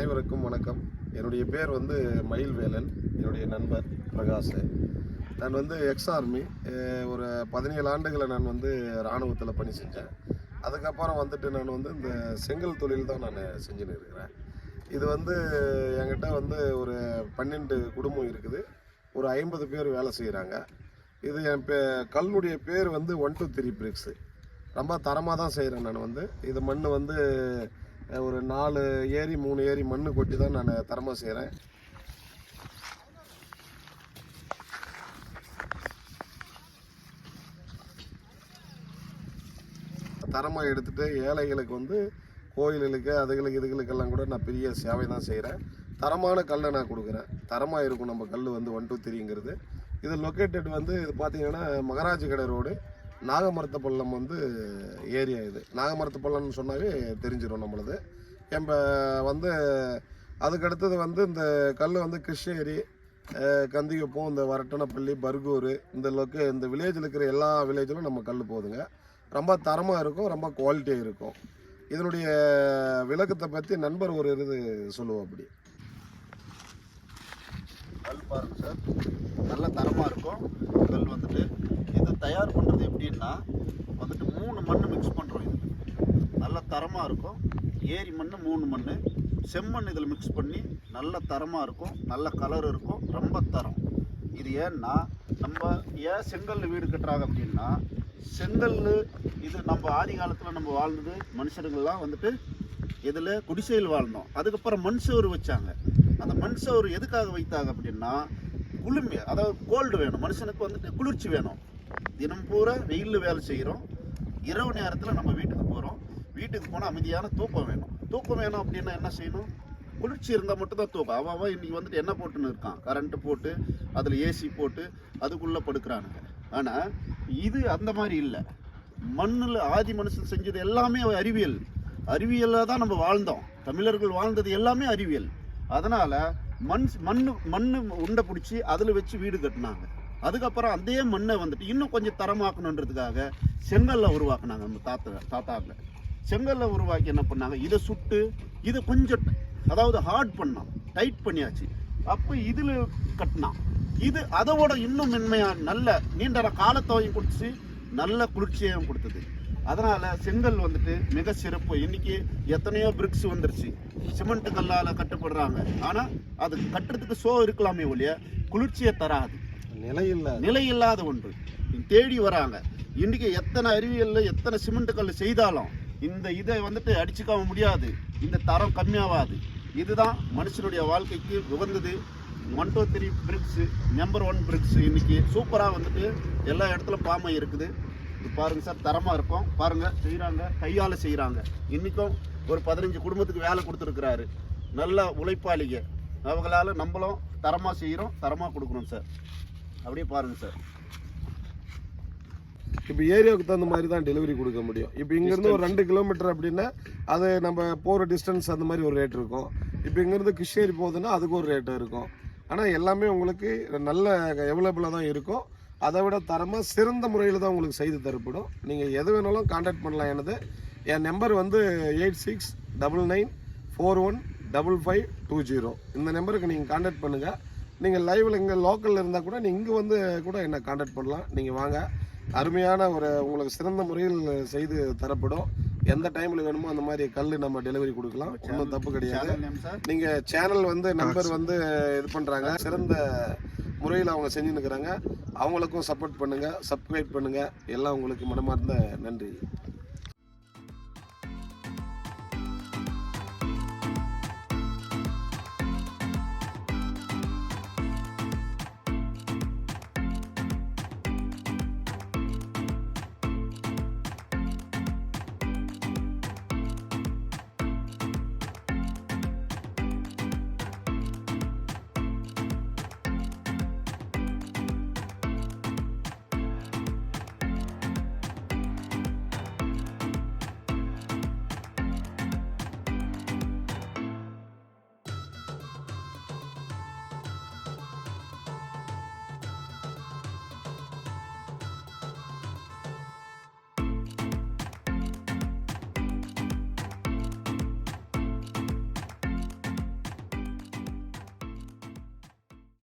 அனைவருக்கும் வணக்கம். என்னுடைய பேர் வந்து மயில்வேலன். என்னுடைய நண்பர் பிரகாஷ். நான் வந்து எக்ஸ் ஆர்மி. ஒரு பதினேழு ஆண்டுகளை நான் வந்து இராணுவத்தில் பணி செஞ்சேன். அதுக்கப்புறம் வந்துட்டு நான் வந்து இந்த செங்கல் தொழில் தான் நான் செஞ்சுன்னு இருக்கிறேன். இது வந்து என்கிட்ட வந்து ஒரு பன்னெண்டு குடும்பம் இருக்குது. ஒரு ஐம்பது பேர் வேலை செய்கிறாங்க இது என் பே கல்லுடைய பேர் வந்து ஒன் டூ த்ரீ பிரிக்ஸு ரொம்ப தரமாக தான் செய்கிறேன் நான் வந்து. இது மண் வந்து ஒரு நாலு ஏரி மூணு ஏரி மண் கொட்டி தான் நான் தரமாக செய்கிறேன் தரமாக எடுத்துட்டு ஏழைகளுக்கு வந்து கோயில்களுக்கு அதுகளுக்கு இதுகளுக்கெல்லாம் கூட நான் பெரிய சேவை தான் செய்கிறேன் தரமான கல்லை நான் கொடுக்குறேன். தரமாக இருக்கும் நம்ம கல் வந்து ஒன் டூ த்ரீங்கிறது இது லொக்கேட்டட் வந்து இது பார்த்தீங்கன்னா மகராஜ் கடை ரோடு நாகமரத்த பள்ளம் வந்து ஏரியா இது. நாகமரத்த பள்ளம்னு சொன்னாவே தெரிஞ்சிடும் நம்மளது. எம்ப வந்து அதுக்கு அடுத்தது வந்து இந்த கல் வந்து கிருஷ்ணகிரி கந்திகப்பூ இந்த வரட்டனப்பள்ளி பர்கூர் இந்த லொக்கே இந்த வில்லேஜில் இருக்கிற எல்லா வில்லேஜிலும் நம்ம கல் போகுதுங்க ரொம்ப தரமாக இருக்கும் ரொம்ப குவாலிட்டியாக இருக்கும். இதனுடைய விளக்கத்தை பற்றி நண்பர் ஒரு இது சொல்லுவோம் அப்படி கல் பாருங்க சார். நல்ல தரமாக இருக்கும். கல் வந்துட்டு. இது தயார் பண்ணுறது எப்படின்னா வந்துட்டு மூணு மண் மிக்ஸ் பண்ணுறோம் இது நல்ல தரமாக இருக்கும். ஏரி மண் மூணு மண் செம்மண் இதில் மிக்ஸ் பண்ணி நல்ல தரமாக இருக்கும். நல்ல கலர் இருக்கும். ரொம்ப தரம். இது ஏன்னா நம்ம ஏன் செங்கல் வீடு கட்டுறாங்க அப்படின்னா செங்கல் இது நம்ம ஆதி காலத்தில் நம்ம வாழ்ந்தது மனுஷருங்கெல்லாம் வந்துட்டு இதில் குடிசையில் வாழ்ந்தோம். அதுக்கப்புறம் மண் சுவர் வச்சாங்க. அந்த மண் சோறு எதுக்காக வைத்தாங்க அப்படின்னா குளுமை அதாவது கோல்டு வேணும். மனுஷனுக்கு வந்துட்டு குளிர்ச்சி வேணும். தினம் பூரா வெயிலில் வேலை செய்கிறோம் இரவு நேரத்தில் நம்ம வீட்டுக்கு போகிறோம் வீட்டுக்கு போனால் அமைதியான தூக்கம் வேணும். தூக்கம் வேணும் அப்படின்னா என்ன செய்யணும்? குளிர்ச்சி இருந்தால் மட்டும்தான் தூக்கம். அவன் அவன் இன்றைக்கி வந்துட்டு என்ன போட்டுன்னு இருக்கான்? கரண்ட்டு போட்டு அதில் ஏசி போட்டு அதுக்குள்ளே படுக்கிறானுங்க. ஆனால் இது அந்த மாதிரி இல்லை. மண்ணில் ஆதி மனுஷன் செஞ்சது எல்லாமே அறிவியல். அறிவியலில் தான் நம்ம வாழ்ந்தோம். தமிழர்கள் வாழ்ந்தது எல்லாமே அறிவியல். அதனால் மண் மண் மண் உண்டை பிடிச்சி அதில் வச்சு வீடு கட்டினாங்க. அதுக்கப்புறம் அதே மண்ணை வந்துட்டு இன்னும் கொஞ்சம் தரமாக்கணுன்றதுக்காக செங்கல்ல உருவாக்குனாங்க நம்ம தாத்தா தாத்தாவில். செங்கல்ல உருவாக்கி என்ன பண்ணாங்க? இதை சுட்டு இதை கொஞ்சம் அதாவது ஹார்ட் பண்ணான் டைட் பண்ணியாச்சு. அப்போ இதில் கட்டினான். இது அதோட இன்னும் மென்மையாக நல்ல நீண்ட காலத்தோயும் கொடுத்துச்சு நல்ல குளிர்ச்சியையும் கொடுத்தது. அதனால செங்கல் வந்துட்டு மிக சிறப்பு. இன்னைக்கு எத்தனையோ பிரிக்ஸ் வந்துருச்சு. சிமெண்ட் கல்லால கட்டப்படுறாங்க. ஆனா அது கட்டுறதுக்கு சோ இருக்கலாமே ஒழிய குளிர்ச்சியை தராது. நிலையில் நிலை இல்லாத ஒன்று. தேடி வராங்க. இன்னைக்கு எத்தனை அறிவியல்ல எத்தனை சிமெண்ட் கல் செய்தாலும் இந்த இதை வந்துட்டு அடிச்சுக்காம முடியாது. இந்த தரம் கம்மியாகாது இதுதான் மனுஷனுடைய வாழ்க்கைக்கு உகந்தது. One two three bricks number one bricks இன்னைக்கு சூப்பராக வந்துட்டு எல்லா இடத்துலையும் பாமை இருக்குது. இது பாருங்க சார் தரமாக இருக்கும். பாருங்க செய்கிறாங்க கையால் செய்கிறாங்க இன்றைக்கும் ஒரு பதினஞ்சு குடும்பத்துக்கு வேலை கொடுத்துருக்குறாரு. நல்ல உழைப்பாளிங்க. அவங்களால நம்மளும் தரமாக செய்கிறோம் தரமாக கொடுக்குறோம் சார். அப்படியே பாருங்க சார். இப்போ ஏரியாவுக்கு தகுந்த மாதிரி தான் டெலிவரி கொடுக்க முடியும். இப்போ இங்கேருந்து ஒரு ரெண்டு கிலோமீட்டர் அப்படின்னா அது நம்ம போகிற டிஸ்டன்ஸ் அந்த மாதிரி ஒரு ரேட் இருக்கும். இப்போ இங்கேருந்து கிருஷ்ணகிரி போகுதுன்னா அதுக்கு ஒரு ரேட்டு இருக்கும். ஆனால் எல்லாமே உங்களுக்கு நல்ல அவைலபிளாக தான் இருக்கும். அதை விட தரமாக சிறந்த முறையில் தான் உங்களுக்கு செய்து தரப்படும். நீங்கள் எது வேணாலும் காண்டாக்ட் பண்ணலாம் எனது. என் நம்பர் வந்து eight six double nine four one double five two zero இந்த நம்பருக்கு நீங்கள் காண்டாக்ட் பண்ணுங்கள் நீங்கள் லைவில் இங்கே லோக்கலில் இருந்தால் கூட நீங்கள் இங்கே வந்து கூட என்னை காண்டாக்ட் பண்ணலாம். நீங்கள் வாங்க. அருமையான ஒரு உங்களுக்கு சிறந்த முறையில் செய்து தரப்படும். எந்த டைமில் வேணுமோ அந்த மாதிரி கல் நம்ம டெலிவரி கொடுக்கலாம். ஒன்றும் தப்பு கிடையாது. நீங்கள் சேனல் வந்து நம்பர் வந்து இது பண்ணுறாங்க சிறந்த முறையில் அவங்க செஞ்சுன்னு இருக்கிறாங்க. அவங்களுக்கும் சப்போர்ட் பண்ணுங்கள் சப்ஸ்கிரைப் பண்ணுங்கள் எல்லாம் உங்களுக்கு மனமார்ந்த நன்றி.